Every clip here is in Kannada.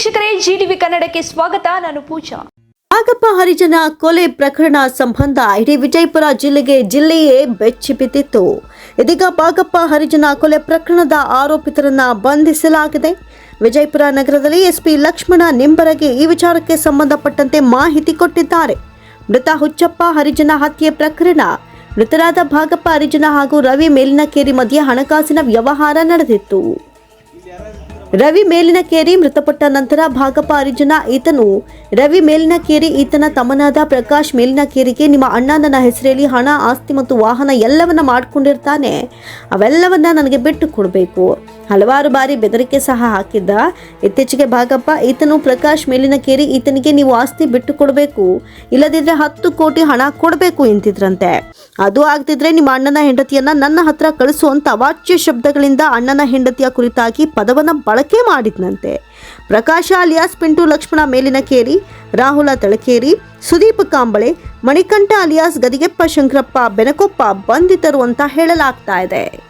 ವೀಕ್ಷಕರೇ ಜಿಡಿವಿ ಕನ್ನಡಕ್ಕೆ ಸ್ವಾಗತ. ನಾನು ಪೂಜಾ. ನಾಗಪ್ಪ ಹರಿಜನ ಕೊಲೆ ಪ್ರಕರಣ ಸಂಬಂಧ ಇಡೀ ವಿಜಯಪುರ ಜಿಲ್ಲೆಗೆ ಜಿಲ್ಲೆಯೇ ಬೆಚ್ಚಿ ಬಿದ್ದಿತ್ತು. ಇದೀಗ ಬಾಗಪ್ಪ ಹರಿಜನ ಕೊಲೆ ಪ್ರಕರಣದ ಆರೋಪಿತರನ್ನ ಬಂಧಿಸಲಾಗಿದೆ. ವಿಜಯಪುರ ನಗರದಲ್ಲಿ ಎಸ್ಪಿ ಲಕ್ಷ್ಮಣ ನಿಂಬರಗೆ ಈ ವಿಚಾರಕ್ಕೆ ಸಂಬಂಧಪಟ್ಟಂತೆ ಮಾಹಿತಿ ಕೊಟ್ಟಿದ್ದಾರೆ. ಮೃತ ಹುಚ್ಚಪ್ಪ ಹರಿಜನ ಹತ್ಯೆ ಪ್ರಕರಣ. ಮೃತರಾದ ಭಾಗಪ್ಪ ಹರಿಜನ ಹಾಗೂ ರವಿ ಮೇಲಿನಕೇರಿ ಮಧ್ಯೆ ಹಣಕಾಸಿನ ವ್ಯವಹಾರ ನಡೆದಿತ್ತು. ರವಿ ಮೇಲಿನ ಕೇರಿ ಮೃತಪಟ್ಟ ನಂತರ ಭಾಗಪ್ಪ ಅರಿಜನ ಈತನು ರವಿ ಮೇಲಿನಕೇರಿ ಈತನ ತಮ್ಮನಾದ ಪ್ರಕಾಶ್ ಮೇಲಿನ ಕೇರಿಗೆ ನಿಮ್ಮ ಅಣ್ಣ ನನ್ನ ಹೆಸರಲ್ಲಿ ಹಣ, ಆಸ್ತಿ ಮತ್ತು ವಾಹನ ಎಲ್ಲವನ್ನ ಮಾಡ್ಕೊಂಡಿರ್ತಾನೆ. ಅವೆಲ್ಲವನ್ನ ನನಗೆ ಬಿಟ್ಟು ಕೊಡಬೇಕು. ಹಲವಾರು ಬಾರಿ ಬೆದರಿಕೆ ಸಹ ಹಾಕಿದ್ದ. ಇತ್ತೀಚೆಗೆ ಭಾಗಪ್ಪ ಈತನು ಪ್ರಕಾಶ್ ಮೇಲಿನ ಕೇರಿ ಈತನಿಗೆ ನೀವು ಆಸ್ತಿ ಬಿಟ್ಟು ಕೊಡಬೇಕು. ಇಲ್ಲದಿದ್ರೆ ಹತ್ತು ಕೋಟಿ ಹಣ ಕೊಡಬೇಕು ಎಂತಿದ್ರಂತೆ. ಅದು ಆಗ್ತಿದ್ರೆ ನಿಮ್ಮ ಅಣ್ಣನ ಹೆಂಡತಿಯನ್ನ ನನ್ನ ಹತ್ರ ಕಳಿಸುವಂತ ಅವಾಚ್ಯ ಶಬ್ದಗಳಿಂದ ಅಣ್ಣನ ಹೆಂಡತಿಯ ಕುರಿತಾಗಿ ಪದವನ್ನು ಬಳಕೆ ಮಾಡಿದ್ನಂತೆ. ಪ್ರಕಾಶ ಅಲಿಯಾಸ್, ಪಿಂಟು ಲಕ್ಷ್ಮಣ ಮೇಲಿನಕೇರಿ ರಾಹುಲ ತಳಕೇರಿ, ಸುದೀಪ್ ಕಾಂಬಳೆ, ಮಣಿಕಂಠ ಅಲಿಯಾಸ್, ಗದಿಗೆಪ್ಪ ಶಂಕರಪ್ಪ, ಬೆನಕೊಪ್ಪ ಬಂಧಿತರು ಅಂತ ಹೇಳಲಾಗ್ತಾ ಇದೆ.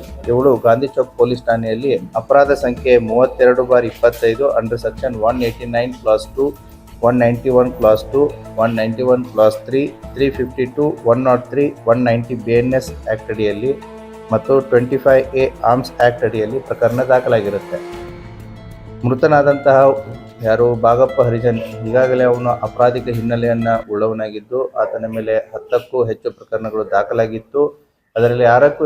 ಇವಳು ಗಾಂಧಿ ಚೌಕ್ ಪೊಲೀಸ್ ಠಾಣೆಯಲ್ಲಿ. ಅಪರಾಧ ಸಂಖ್ಯೆ ಮೂವತ್ತೆರಡು ಬಾರ್ ಇಪ್ಪತ್ತೈದು under section one eighty nine clause two one ninety one clause two one ninety one clause three three fifty two one not three one ninety B N S act ಅಡಿಯಲ್ಲಿ ಮತ್ತು twenty five A arms act ಅಡಿಯಲ್ಲಿ ಪ್ರಕರಣ ದಾಖಲಾಗಿರುತ್ತೆ. ಮೃತನಾದಂತಹ ಯಾರು? ಬಾಗಪ್ಪ ಹರಿಜನ್. ಈಗಾಗಲೇ ಅವನು ಅಪರಾಧಿಕ ಹಿನ್ನೆಲೆಯನ್ನು ಉಳ್ಳವನಾಗಿದ್ದು, ಆತನ ಮೇಲೆ ಹತ್ತಕ್ಕೂ ಹೆಚ್ಚು ಪ್ರಕರಣಗಳು ದಾಖಲಾಗಿತ್ತು. ಅದರಲ್ಲಿ ಆರಕ್ಕೂ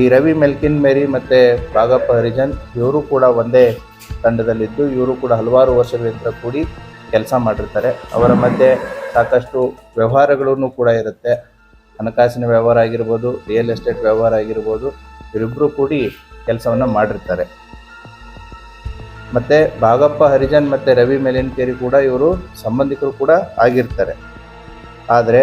ಈ ರವಿ ಮೆಲ್ಕಿನ್ ಮೇರಿ ಮತ್ತು ಬಾಗಪ್ಪ ಹರಿಜನ್, ಇವರು ಕೂಡ ಒಂದೇ ತಂಡದಲ್ಲಿದ್ದು, ಇವರು ಕೂಡ ಹಲವಾರು ವರ್ಷಗಳಿಂದ ಕೂಡಿ ಕೆಲಸ ಮಾಡಿರ್ತಾರೆ. ಅವರ ಮಧ್ಯೆ ಸಾಕಷ್ಟು ವ್ಯವಹಾರಗಳೂ ಕೂಡ ಇರುತ್ತೆ. ಹಣಕಾಸಿನ ವ್ಯವಹಾರ ಆಗಿರ್ಬೋದು ರಿಯಲ್ ಎಸ್ಟೇಟ್ ವ್ಯವಹಾರ ಆಗಿರ್ಬೋದು ಇವರಿಬ್ಬರು ಕೂಡಿ ಕೆಲಸವನ್ನು ಮಾಡಿರ್ತಾರೆ. ಮತ್ತು ಭಾಗಪ್ಪ ಹರಿಜನ್ ಮತ್ತು ರವಿ ಮೆಲೇನ್ಕೇರಿ ಕೂಡ ಇವರು ಸಂಬಂಧಿಕರು ಕೂಡ ಆಗಿರ್ತಾರೆ. ಆದರೆ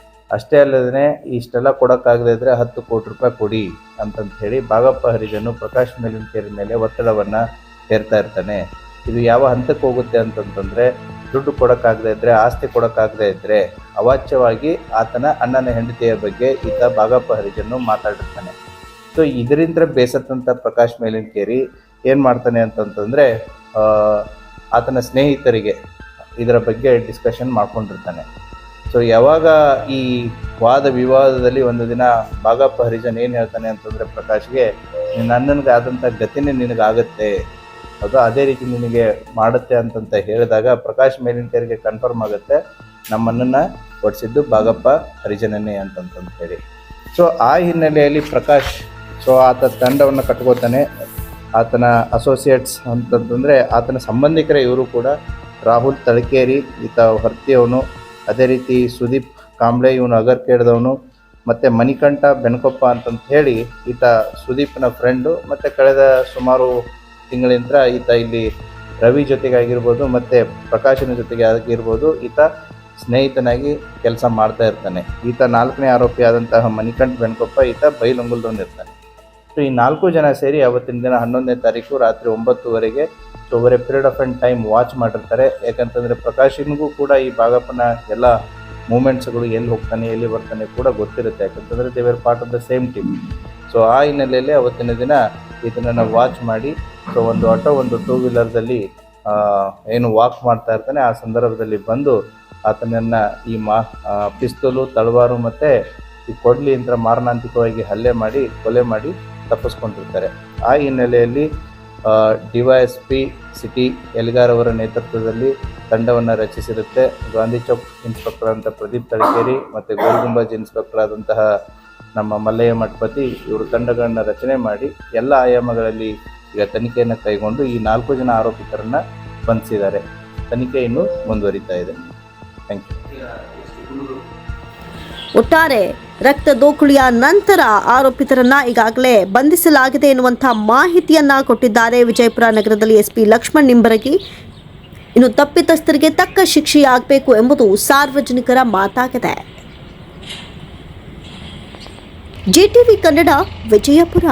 ಅಷ್ಟೇ ಅಲ್ಲದೇ ಇಷ್ಟೆಲ್ಲ ಕೊಡೋಕ್ಕಾಗದೇ ಇದ್ದರೆ ಹತ್ತು ಕೋಟಿ ರೂಪಾಯಿ ಕೊಡಿ ಅಂತಂತ ಹೇಳಿ ಬಾಗಪ್ಪ ಹರಿಜನು ಪ್ರಕಾಶ್ ಮೇಲಿನ ಕೇರಿ ಮೇಲೆ ಒತ್ತಡವನ್ನು ಹೇರ್ತಾ ಇರ್ತಾನೆ. ಇದು ಯಾವ ಹಂತಕ್ಕೆ ಹೋಗುತ್ತೆ ಅಂತಂತಂದರೆ ದುಡ್ಡು ಕೊಡೋಕ್ಕಾಗದೇ ಇದ್ದರೆ ಆಸ್ತಿ ಕೊಡೋಕ್ಕಾಗದೇ ಇದ್ದರೆ ಅವಾಚ್ಯವಾಗಿ ಆತನ ಅಣ್ಣನ ಹೆಂಡತಿಯ ಬಗ್ಗೆ ಈತ ಬಾಗಪ್ಪ ಹರಿಜನ್ನು ಮಾತಾಡಿರ್ತಾನೆ. ಸೊ ಇದರಿಂದ ಬೇಸತ್ತಂಥ ಪ್ರಕಾಶ್ ಮೇಲಿನ ಕೇರಿ ಏನು ಮಾಡ್ತಾನೆ ಅಂತಂತಂದರೆ ಆತನ ಸ್ನೇಹಿತರಿಗೆ ಇದರ ಬಗ್ಗೆ ಡಿಸ್ಕಷನ್ ಮಾಡ್ಕೊಂಡಿರ್ತಾನೆ. ಸೊ ಯಾವಾಗ ಈ ವಾದ ವಿವಾದದಲ್ಲಿ ಒಂದು ದಿನ ಬಾಗಪ್ಪ ಹರಿಜನ್ ಏನು ಹೇಳ್ತಾನೆ ಅಂತಂದರೆ, ಪ್ರಕಾಶ್ಗೆ ನನ್ನನಿಗೆ ಆದಂಥ ಗತಿನೇ ನಿನಗಾಗುತ್ತೆ. ಅದು ಅದೇ ರೀತಿ ನಿನಗೆ ಮಾಡುತ್ತೆ ಅಂತಂತ ಹೇಳಿದಾಗ ಪ್ರಕಾಶ್ ಮೇಲಿನ ತೆರಿಗೆ ಕನ್ಫರ್ಮ್ ಆಗುತ್ತೆ. ನಮ್ಮಣ್ಣನ್ನು ಹೊಡಿಸಿದ್ದು ಬಾಗಪ್ಪ ಹರಿಜನನ್ನೇ ಅಂತಂತಂತ ಹೇಳಿ. ಸೊ ಆ ಹಿನ್ನೆಲೆಯಲ್ಲಿ ಪ್ರಕಾಶ್ ಸೊ ಆತ ತಂಡವನ್ನು ಕಟ್ಕೋತಾನೆ. ಆತನ ಅಸೋಸಿಯೇಟ್ಸ್ ಅಂತಂತಂದರೆ, ಆತನ ಸಂಬಂಧಿಕರೇ ಇವರು ಕೂಡ. ರಾಹುಲ್ ತಳಕೇರಿ, ಈತ ಹೊರ್ತಿಯವನು. ಅದೇ ರೀತಿ ಸುದೀಪ್ ಕಾಂಬ್ಳೆ, ಇವನು ಅಗರ್ಕೇಡ್ದವನು ಮತ್ತು ಮಣಿಕಂಠ ಬೆನಕೊಪ್ಪ ಅಂತಂತ ಹೇಳಿ ಈತ ಸುದೀಪ್ನ ಫ್ರೆಂಡು ಮತ್ತು ಕಳೆದ ಸುಮಾರು ತಿಂಗಳಿಂದ ಈತ ಇಲ್ಲಿ ರವಿ ಜೊತೆಗೆ ಆಗಿರ್ಬೋದು ಮತ್ತು ಪ್ರಕಾಶನ ಜೊತೆಗೆ ಆಗಿರ್ಬೋದು, ಈತ ಸ್ನೇಹಿತನಾಗಿ ಕೆಲಸ ಮಾಡ್ತಾ ಇರ್ತಾನೆ. ಈತ ನಾಲ್ಕನೇ ಆರೋಪಿ ಆದಂತಹ ಮಣಿಕಂಠ ಬೆನ್ಕೊಪ್ಪ ಈತ ಬೈಲಂಗುಲ್ದವನು ಇರ್ತಾನೆ ಸೊ ಈ ನಾಲ್ಕು ಜನ ಸೇರಿ ಅವತ್ತಿನ ದಿನ ಹನ್ನೊಂದನೇ ತಾರೀಕು ರಾತ್ರಿ ಒಂಬತ್ತುವರೆಗೆ so over a period of and time watch ಮಾಡಿರ್ತಾರೆ. ಯಾಕಂತಂದರೆ ಪ್ರಕಾಶಿನ್ಗೂ ಕೂಡ ಈ ಭಾಗಪ್ಪನ ಎಲ್ಲ ಮೂಮೆಂಟ್ಸ್ಗಳು ಎಲ್ಲಿ ಹೋಗ್ತಾನೆ, ಎಲ್ಲಿ ಬರ್ತಾನೆ ಕೂಡ ಗೊತ್ತಿರುತ್ತೆ. ಯಾಕಂತಂದರೆ they're part of the same team so ಆ ಹಿನ್ನೆಲೆಯಲ್ಲಿ ಅವತ್ತಿನ ದಿನ ಇದನ್ನು ವಾಚ್ ಮಾಡಿ ಸೊ ಒಂದು ಆಟೋ ಒಂದು ಟೂ ವೀಲರ್ದಲ್ಲಿ ಏನು ವಾಕ್ ಮಾಡ್ತಾ ಇರ್ತಾನೆ. ಆ ಸಂದರ್ಭದಲ್ಲಿ ಬಂದು ಆತನನ್ನು ಈ ಮಾ ಪಿಸ್ತೂಲು, ತಳವಾರು ಮತ್ತು ಈ ಕೊಡ್ಲಿ ಮಾರಣಾಂತಿಕವಾಗಿ ಹಲ್ಲೆ ಮಾಡಿ, ಕೊಲೆ ಮಾಡಿ ತಪ್ಪಿಸ್ಕೊಂಡಿರ್ತಾರೆ. ಆ ಹಿನ್ನೆಲೆಯಲ್ಲಿ ಡಿವೈಎಸ್ಪಿ ಸಿಟಿ ಎಲ್ಗಾರ್ ಅವರ ನೇತೃತ್ವದಲ್ಲಿ ತಂಡವನ್ನು ರಚಿಸಿರುತ್ತೆ. ಗಾಂಧಿ ಚೌಕ್ ಇನ್ಸ್ಪೆಕ್ಟರ್ ಅಂತ ಪ್ರದೀಪ್ ತಳಕೇರಿ ಮತ್ತು ಗೋಲ್ಗುಂಬಾಜ್ ಇನ್ಸ್ಪೆಕ್ಟರ್ ಆದಂತಹ ನಮ್ಮ ಮಲ್ಲಯ್ಯ ಮಠಪತಿ ಇವರು ತಂಡಗಳನ್ನು ರಚನೆ ಮಾಡಿ ಎಲ್ಲ ಆಯಾಮಗಳಲ್ಲಿ ಈಗ ತನಿಖೆಯನ್ನು ಕೈಗೊಂಡು ಈ ನಾಲ್ಕು ಜನ ಆರೋಪಿತರನ್ನು ಬಂಧಿಸಿದ್ದಾರೆ. ತನಿಖೆ ಇನ್ನೂ ಮುಂದುವರಿತಾ ಇದೆ. ಥ್ಯಾಂಕ್ ಯು ಒಟ್ಟಾರೆ ರಕ್ತ ದೋಕುಳಿಯ ನಂತರ ಆರೋಪಿತರನ್ನ ಈಗಾಗಲೇ ಬಂಧಿಸಲಾಗಿದೆ ಎನ್ನುವಂತಹ ಮಾಹಿತಿಯನ್ನ ಕೊಟ್ಟಿದ್ದಾರೆ ವಿಜಯಪುರ ನಗರದಲ್ಲಿ ಎಸ್ಪಿ ಲಕ್ಷ್ಮಣ್ ನಿಂಬರಗಿ. ಇನ್ನು ತಪ್ಪಿತಸ್ಥರಿಗೆ ತಕ್ಕ ಶಿಕ್ಷೆಯಾಗಬೇಕು ಎಂಬುದು ಸಾರ್ವಜನಿಕರ ಮಾತಾಗಿದೆ. ಜಿಟಿವಿ ಕನ್ನಡ ವಿಜಯಪುರ.